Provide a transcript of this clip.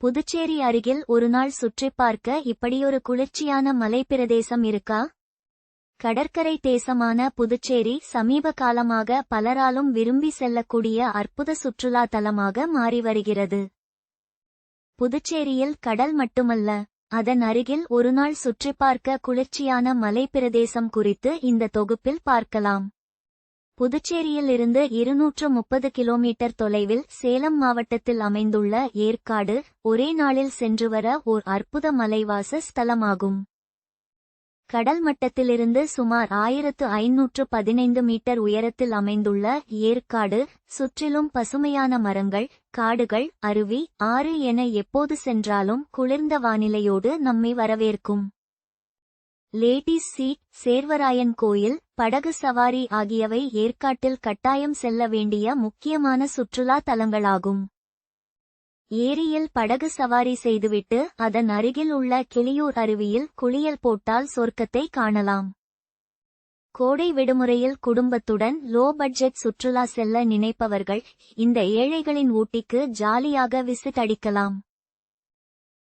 புதுச்சேரி அருகில் ஒருநாள் சுற்றிப் பார்க்க இப்படியொரு குளிர்ச்சியான மலைப்பிரதேசம் இருக்கா? கடற்கரை தேசமான புதுச்சேரி சமீப காலமாக பலராலும் விரும்பி செல்லக்கூடிய அற்புத சுற்றுலா தலமாக மாறி வருகிறது. புதுச்சேரியில் கடல் மட்டுமல்ல அதன் அருகில் ஒருநாள் சுற்றிப் பார்க்க குளிர்ச்சியான மலைப்பிரதேசம் குறித்து இந்த தொகுப்பில் பார்க்கலாம். புதுச்சேரியில் இருந்து இருநூற்று முப்பது கிலோமீட்டர் தொலைவில் சேலம் மாவட்டத்தில் அமைந்துள்ள ஏற்காடு ஒரே நாளில் சென்று வர ஓர் அற்புத மலைவாச ஸ்தலமாகும். கடல் மட்டத்திலிருந்து சுமார் ஆயிரத்து ஐநூற்று பதினைந்து மீட்டர் உயரத்தில் அமைந்துள்ள ஏற்காடு சுற்றிலும் பசுமையான மரங்கள் காடுகள் அருவி ஆறு என எப்போது சென்றாலும் குளிர்ந்த வானிலையோடு நம்மை வரவேற்கும். லேடிஸ் சீட் சேர்வராயன் கோயில் படகு சவாரி ஆகியவை ஏற்காட்டில் கட்டாயம் செல்ல வேண்டிய முக்கியமான சுற்றுலா தலங்களாகும். ஏரியில் படகு சவாரி செய்துவிட்டு அதன் அருகில் உள்ள கிளியூர் அருவியில் குளியல் போட்டால் சொர்க்கத்தை காணலாம். கோடை விடுமுறையில் குடும்பத்துடன் லோ பட்ஜெட் சுற்றுலா செல்ல நினைப்பவர்கள் இந்த ஏழைகளின் ஊட்டிக்கு ஜாலியாக விசிட் அடிக்கலாம்.